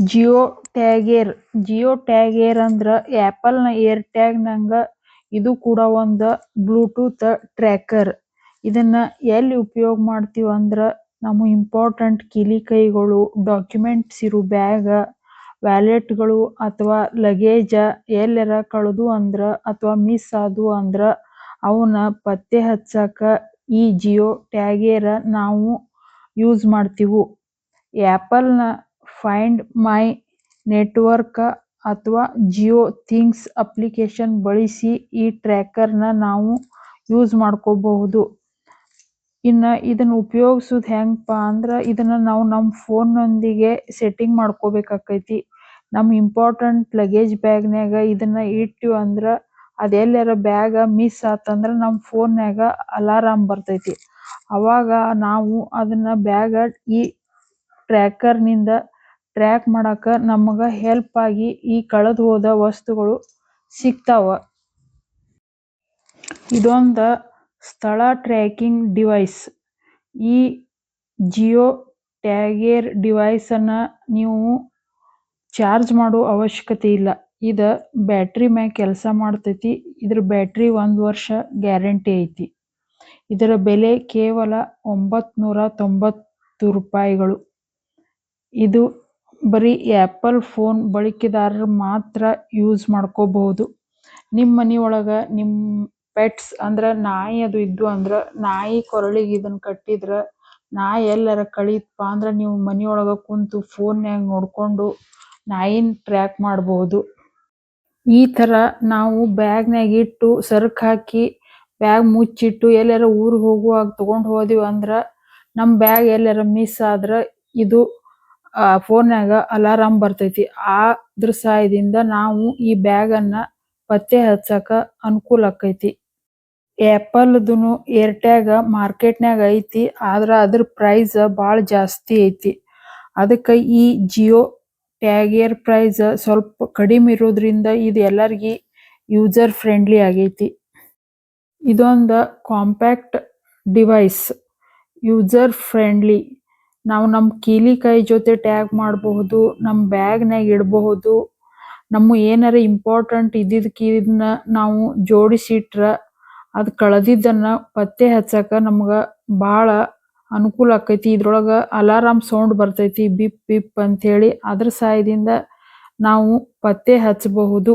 ಜಿಯೋ ಟ್ಯಾಗೇರ್ ಜಿಯೋ ಟ್ಯಾಗೇರ್ ಅಂದ್ರ ಆಪಲ್ನ air tag ನಂಗ ಇದು ಕೂಡ ಒಂದು ಬ್ಲೂಟೂತ್ ಟ್ರ್ಯಾಕರ್ ಇದನ್ನ ಎಲ್ಲಿ ಉಪಯೋಗ ಮಾಡ್ತೀವಿ ಅಂದ್ರ ನಮ್ಮ ಇಂಪಾರ್ಟೆಂಟ್ ಕೀಲಿಕೈಗಳು ಡಾಕ್ಯುಮೆಂಟ್ಸ್ ಇರೋ ಬ್ಯಾಗ್ ವ್ಯಾಲೆಟ್ಗಳು ಅಥವಾ ಲಗೇಜ್ ಎಲ್ಲರ ಕಳದು ಅಂದ್ರ ಅಥವಾ ಮಿಸ್ ಆದ್ವು ಅಂದ್ರ ಅವನ್ನ ಪತ್ತೆ ಹಚ್ಚಾಕ ಈ ಜಿಯೋ ಟ್ಯಾಗೇರ್ ನಾವು ಯೂಸ್ ಮಾಡ್ತಿವು. ಆಪಲ್ನ ಫೈಂಡ್ ಮೈ ನೆಟ್ವರ್ಕ್ ಅಥವಾ ಜಿಯೋ ಥಿಂಗ್ಸ್ ಅಪ್ಲಿಕೇಶನ್ ಬಳಸಿ ಈ ಟ್ರ್ಯಾಕರ್ನ ನಾವು ಯೂಸ್ ಮಾಡ್ಕೋಬಹುದು. ಇನ್ನ ಇದನ್ನ ಉಪಯೋಗಿಸೋದು ಹೆಂಗಪ್ಪ ಅಂದ್ರ ಇದನ್ನ ನಾವು ನಮ್ಮ ಫೋನ್ ನೊಂದಿಗೆ ಸೆಟ್ಟಿಂಗ್ ಮಾಡ್ಕೋಬೇಕಾಕೈತಿ. ನಮ್ಮ ಇಂಪಾರ್ಟೆಂಟ್ ಲಗೇಜ್ ಬ್ಯಾಗ್ ನಾಗ ಇದನ್ನ ಇಟ್ಟು ಅಂದ್ರ ಅದ್ ಎಲ್ಲರ ಬ್ಯಾಗ್ ಮಿಸ್ ಆತಂದ್ರೆ ನಮ್ಮ ಫೋನ್ ನಾಗ ಅಲಾರಂ ಬರ್ತೈತಿ. ಅವಾಗ ನಾವು ಅದನ್ನ ಬ್ಯಾಗ್ ಈ ಟ್ರ್ಯಾಕರ್ನಿಂದ ಟ್ರ್ಯಾಕ್ ಮಾಡಾಕ ನಮಗ ಹೆಲ್ಪ್ ಆಗಿ ಈ ಕಳದೋದ ವಸ್ತುಗಳು ಸಿಗ್ತಾವ. ಇದೊಂದ ಸ್ಥಳ ಟ್ರ್ಯಾಕಿಂಗ್ ಡಿವೈಸ್. ಈ ಜಿಯೋ ಟ್ಯಾಗೇರ್ ಡಿವೈಸ್ ಅನ್ನ ನೀವು ಚಾರ್ಜ್ ಮಾಡೋ ಅವಶ್ಯಕತೆ ಇಲ್ಲ. ಇದ ಬ್ಯಾಟರಿ ಮ್ಯಾಗ ಕೆಲಸ ಮಾಡ್ತೈತಿ. ಇದರ ಬ್ಯಾಟರಿ ಒಂದ್ ವರ್ಷ ಗ್ಯಾರಂಟಿ ಐತಿ. ಇದರ ಬೆಲೆ ಕೇವಲ ಒಂಬತ್ತನೂರ ತೊಂಬತ್ತು ರೂಪಾಯಿಗಳು. ಇದು ಬರಿ ಆಪಲ್ ಫೋನ್ ಬಳಕೆದಾರರು ಮಾತ್ರ ಯೂಸ್ ಮಾಡ್ಕೋಬಹುದು. ನಿಮ್ ಮನೆಯೊಳಗ ನಿಮ್ ಪೆಟ್ಸ್ ಅಂದ್ರ ನಾಯಿ ಅದು ಇದ್ದು ಅಂದ್ರ ನಾಯಿ ಕೊರಳಿಗೆ ಇದನ್ನ ಕಟ್ಟಿದ್ರ ನಾಯಿ ಎಲ್ಲರ ಕಳೀತಪ್ಪ ಅಂದ್ರ ನೀವು ಮನೆಯೊಳಗ ಕುಂತು ಫೋನ್ ನ್ಯಾಗ್ ನೋಡ್ಕೊಂಡು ನಾಯಿನ್ ಟ್ರ್ಯಾಕ್ ಮಾಡಬಹುದು. ಈ ತರ ನಾವು ಬ್ಯಾಗ್ ನ್ಯಾಗ್ ಇಟ್ಟು ಸರಕ್ ಹಾಕಿ ಬ್ಯಾಗ್ ಮುಚ್ಚಿಟ್ಟು ಎಲ್ಲರ ಊರಿಗೆ ಹೋಗುವಾಗ ತಗೊಂಡ್ ಹೋದಿವಿ ಅಂದ್ರೆ ನಮ್ ಬ್ಯಾಗ್ ಎಲ್ಲರ ಮಿಸ್ ಆದ್ರ ಇದು ಫೋನ್ ಫೋನ್ಯಾಗ ಅಲಾರಂ ಬರ್ತೈತಿ. ಅದ್ರ ಸಹಾಯದಿಂದ ನಾವು ಈ ಬ್ಯಾಗ್ ಅನ್ನ ಪತ್ತೆ ಹಚ್ಚಾಕ ಅನುಕೂಲ ಆಕೈತಿ. ಆಪಲ್ ದುನು ಏರ್ ಟ್ಯಾಗ್ ಮಾರ್ಕೆಟ್ ನ್ಯಾಗ್ ಐತಿ, ಆದ್ರ ಅದ್ರ ಪ್ರೈಸ್ ಭಾಳ ಜಾಸ್ತಿ ಐತಿ. ಅದಕ್ಕ ಈ ಜಿಯೋ ಟ್ಯಾಗಿಯರ್ ಪ್ರೈಸ್ ಸ್ವಲ್ಪ ಕಡಿಮೆ ಇರೋದ್ರಿಂದ ಇದು ಎಲ್ಲರಿಗೂ ಯೂಸರ್ ಫ್ರೆಂಡ್ಲಿ ಆಗೈತಿ. ಇದೊಂದು ಕಾಂಪ್ಯಾಕ್ಟ್ ಡಿವೈಸ್ ಯೂಸರ್ ಫ್ರೆಂಡ್ಲಿ ನಾವ್ ಕೀಲಿ ಕೈ ಜೊತೆ ಟ್ಯಾಗ್ ಮಾಡಬಹುದು ನಮ್ಮ ಬ್ಯಾಗ್ ನ್ಯಾಗ್ ಇಡಬಹುದು. ನಮ್ಮ ಏನಾರ ಇಂಪಾರ್ಟೆಂಟ್ ಇದ್ದಿದ್ ಇದನ್ನ ನಾವು ಜೋಡಿಸಿ ಇಟ್ರ ಅದ್ ಕಳದಿದ್ದನ್ನ ಪತ್ತೆ ಹಚ್ಚಕ ನಮಗ ಬಹಳ ಅನುಕೂಲ ಆಕೈತಿ. ಇದ್ರೊಳಗ ಅಲಾರಾಮ್ ಸೌಂಡ್ ಬರ್ತೈತಿ ಬಿಪ್ ಬಿಪ್ ಅಂತ ಹೇಳಿ ಅದ್ರ ಸಹಾಯದಿಂದ ನಾವು ಪತ್ತೆ ಹಚ್ಚಬಹುದು.